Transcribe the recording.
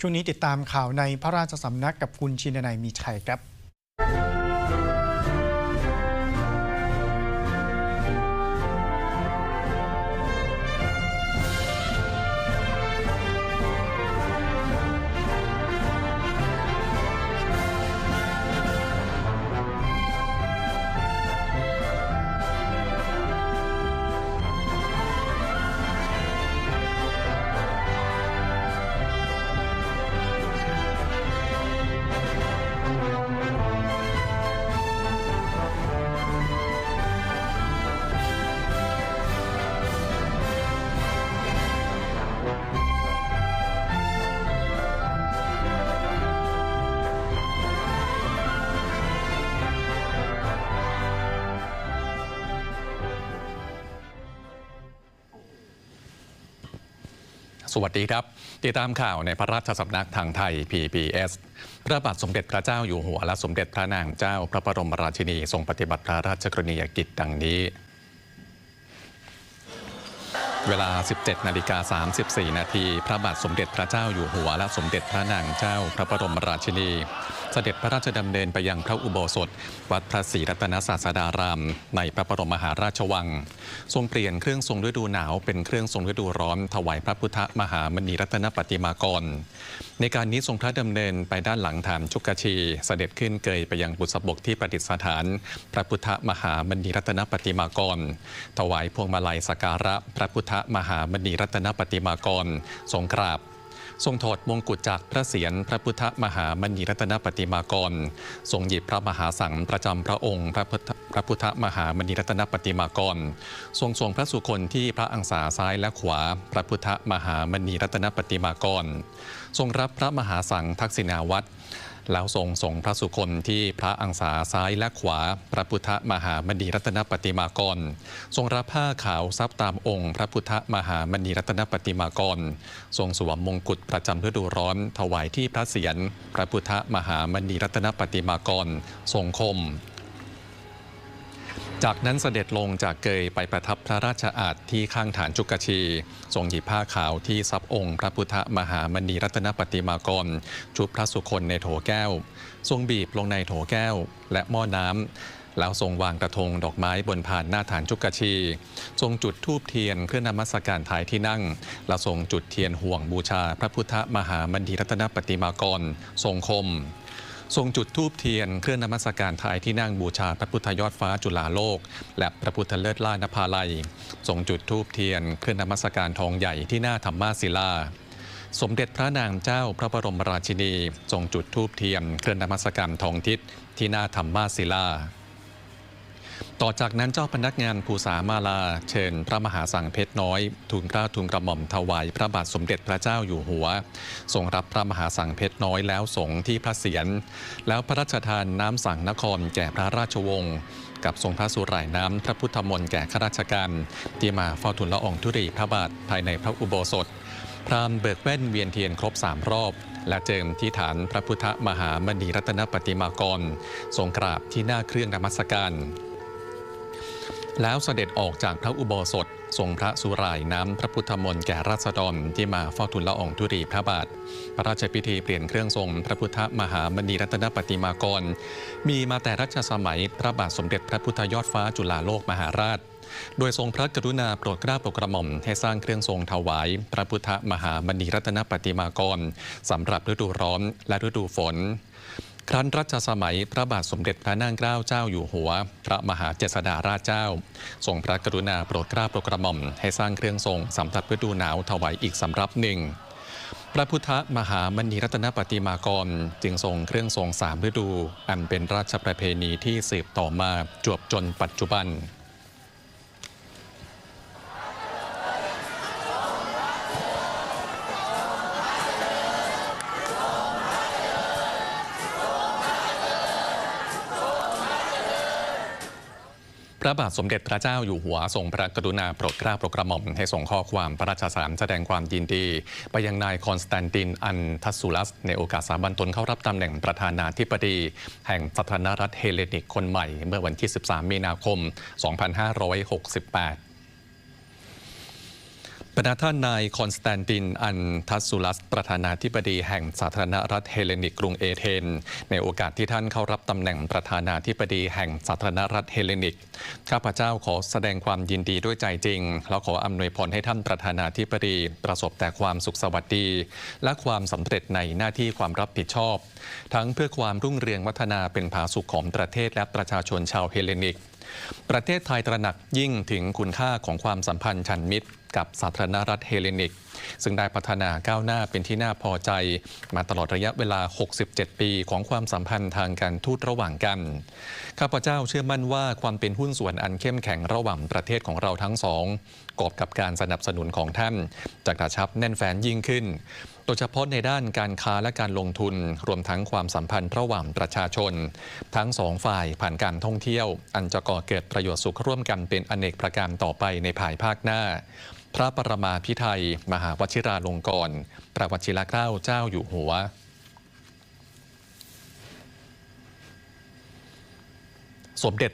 ช่วงนี้ติดตามข่าวในพระราชสำนักกับคุณชินนายมีชัยครับ สวัสดีครับ ติดตามข่าวในพระราชสำนักทางไทย PBS พระบาทสมเด็จพระเจ้าอยู่หัวและสมเด็จพระนางเจ้าพระบรมราชินีทรงปฏิบัติพระราชกรณียกิจดังนี้ เวลา 17 นาฬิกา 34 นาที พระบาทสมเด็จพระเจ้าอยู่หัว และสมเด็จพระนางเจ้าพระบรมราชินี เสด็จพระราชดำเนินไปยังพระอุโบสถ วัดพระศรีรัตนศาสดาราม ในพระบรมมหาราชวัง ทรงเปลี่ยนเครื่องทรงฤดูหนาวเป็นเครื่องทรงฤดูร้อน ถวายพระพุทธมหามณีรัตนปฏิมากร ในการนี้ทรงพระดำเนินไปด้านหลังฐานชุกชี เสด็จขึ้นเกยไปยังบุษบกที่ประดิษฐาน พระพุทธมหามณีรัตนปฏิมากร ถวายพวงมาลัยสักการะพระพุทธมหามณีรัตนปฏิมากรทรงกราบทรงถอดมงกุฎจากพระเศียรพระพุทธมหามณีรัตนปฏิมากร ทรงหยิบพระมหาสังฆประจำพระองค์พระพุทธพระพุทธมหามณีรัตนปฏิมากร ทรงทรงพระสุคนที่พระอังสาซ้ายและขวา พระพุทธมหามณีรัตนปฏิมากร ทรงรับพระมหาสังฆทักษิณาวัตร แล้วทรงส่งพระสุคนที่พระอังสาซ้ายและขวา พระพุทธมหามณีรัตนปฏิมากร ทรงรับผ้าขาวซับตามองค์พระพุทธมหามณีรัตนปฏิมากร ทรงสวมมงกุฎประจำฤดูร้อน ถวายที่พระเศียรพระพุทธมหามณีรัตนปฏิมากร ทรงคม จากนั้นเสด็จลงจากเกยไปประทับพระราชอาณที่ข้างฐานจุกชีทรงหยิบผ้าขาวที่ซับองค์พระพุทธมหามณีรัตนปฏิมากร ชุบพระสุคนในโถแก้ว ทรงบีบลงในโถแก้วและหม้อน้ำแล้วทรงวางกระทงดอกไม้บนผ่านหน้าฐานจุกชี ทรงจุดธูปเทียนเพื่อนมัสการท้ายที่นั่ง และทรงจุดเทียนห่วงบูชาพระพุทธมหามณีรัตนปฏิมากร ทรงคม ทรงจุดธูปเทียนเคลื่อนนมัสการไทยที่นั่งบูชาพระพุทธยอดฟ้าจุฬาโลก และพระพุทธเลิศล่านภาลัย ทรงจุดธูปเทียนเคลื่อนนมัสการทองใหญ่ที่หน้าธรรมาศิลา สมเด็จพระนางเจ้าพระบรมราชินีทรงจุดธูปเทียนเคลื่อนนมัสการทองทิศที่หน้าธรรมาศิลา ต่อจากนั้นเจ้าพนักงานภูษามาลา เชิญพระมหาสังเพชรน้อย ทูลเกล้าทูลกระหม่อมถวายพระบาทสมเด็จพระเจ้าอยู่หัวทรงรับพระมหาสังเพชรน้อยแล้วสงที่พระเศียรแล้วพระราชทานน้ำสังนครแก่พระราชวงศ์กับทรงพระสุร่ายน้ำพระพุทธมนต์แก่ข้าราชการที่มาเฝ้าทูลละอองธุรีพระบาทภายในพระอุโบสถ พรามเบิกแว่นเวียนเทียนครบสามรอบและเจิมที่ฐานพระพุทธมหามณีรัตนปฏิมากรทรงกราบที่หน้าเครื่องนมัสการ แล้วเสด็จออกจากพระอุโบสถทรงพระสุร่ายน้ำพระพุทธมนต์แก่ราษฎรที่มาเฝ้าทูลละอองธุรีพระบาท พระราชพิธีเปลี่ยนเครื่องทรง พระพุทธมหามณีรัตนปฏิมากร มีมาแต่รัชสมัยพระบาทสมเด็จพระพุทธยอดฟ้าจุฬาโลกมหาราช โดยทรงพระกรุณาโปรดเกล้าโปรดกระหม่อมให้สร้างเครื่องทรงถวาย พระพุทธมหามณีรัตนปฏิมากรสำหรับฤดูร้อนและฤดูฝน ครั้นรัชสมัยพระบาทสมเด็จพระนางเกล้าเจ้าอยู่หัว พระมหาเจษฎาราชเจ้า ทรงพระกรุณาโปรดเกล้าโปรดกระหม่อม ให้สร้างเครื่องทรงสำหรับฤดูหนาวถวายอีกสำรับหนึ่งพระพุทธมหามณีรัตนปฏิมากร จึงทรงเครื่องทรงสามฤดู อันเป็นราชประเพณีที่สืบต่อมาจวบจนปัจจุบัน พระบาทสมเด็จพระเจ้าอยู่หัวทรงพระกรุณาโปรดเกล้าโปรดกระหม่อมให้ส่งข้อความพระราชสารแสดงความยินดี ไปยังนายคอนสแตนตินอันทัสซูลัส ในโอกาสสาบันตนเข้ารับตำแหน่งประธานาธิบดี แห่งสาธารณรัฐเฮเลนิกคนใหม่ เมื่อวันที่ 13 มีนาคม 2568 บรรดาท่านนายคอนสแตนติน อันทัสสุลัส ประธานาธิบดีแห่งสาธารณรัฐเฮเลนิกกรุงเอเธน ในโอกาสที่ท่านเข้ารับตำแหน่งประธานาธิบดีแห่งสาธารณรัฐเฮเลนิก ข้าพเจ้าขอแสดงความยินดีด้วยใจจริง แล้วขออำนวยพรให้ท่านประธานาธิบดี ประสบแต่ความสุขสวัสดี และความสำเร็จในหน้าที่ความรับผิดชอบ ทั้งเพื่อความรุ่งเรืองวัฒนาเป็นผาสุขของประเทศและประชาชนชาวเฮเลนิก ประเทศไทยตระหนักยิ่งถึงคุณค่าของความสัมพันธ์ฉันมิตรกับสาธารณรัฐเฮเลนิก ซึ่งได้พัฒนาก้าวหน้าเป็นที่น่าพอใจ มาตลอดระยะเวลา 67 ปีของความสัมพันธ์ทางการทูตระหว่างกัน ข้าพเจ้าเชื่อมั่นว่าความเป็นหุ้นส่วนอันเข้มแข็งระหว่างประเทศของเราทั้งสองกอบกับการสนับสนุนของท่านจะกระชับแน่นแฟนยิ่งขึ้น โดยเฉพาะในด้านการค้าและการลงทุน รวมทั้งความสัมพันธ์ระหว่างประชาชน ทั้งสองฝ่ายผ่านการท่องเที่ยว อันจะก่อเกิดประโยชน์สุขร่วมกันเป็นอเนกประการต่อไปในภายภาคหน้า พระประมาพิไทยมหาวชิราลงกรณ์พระวชิรเกล้าเจ้าอยู่หัว สมเด็จ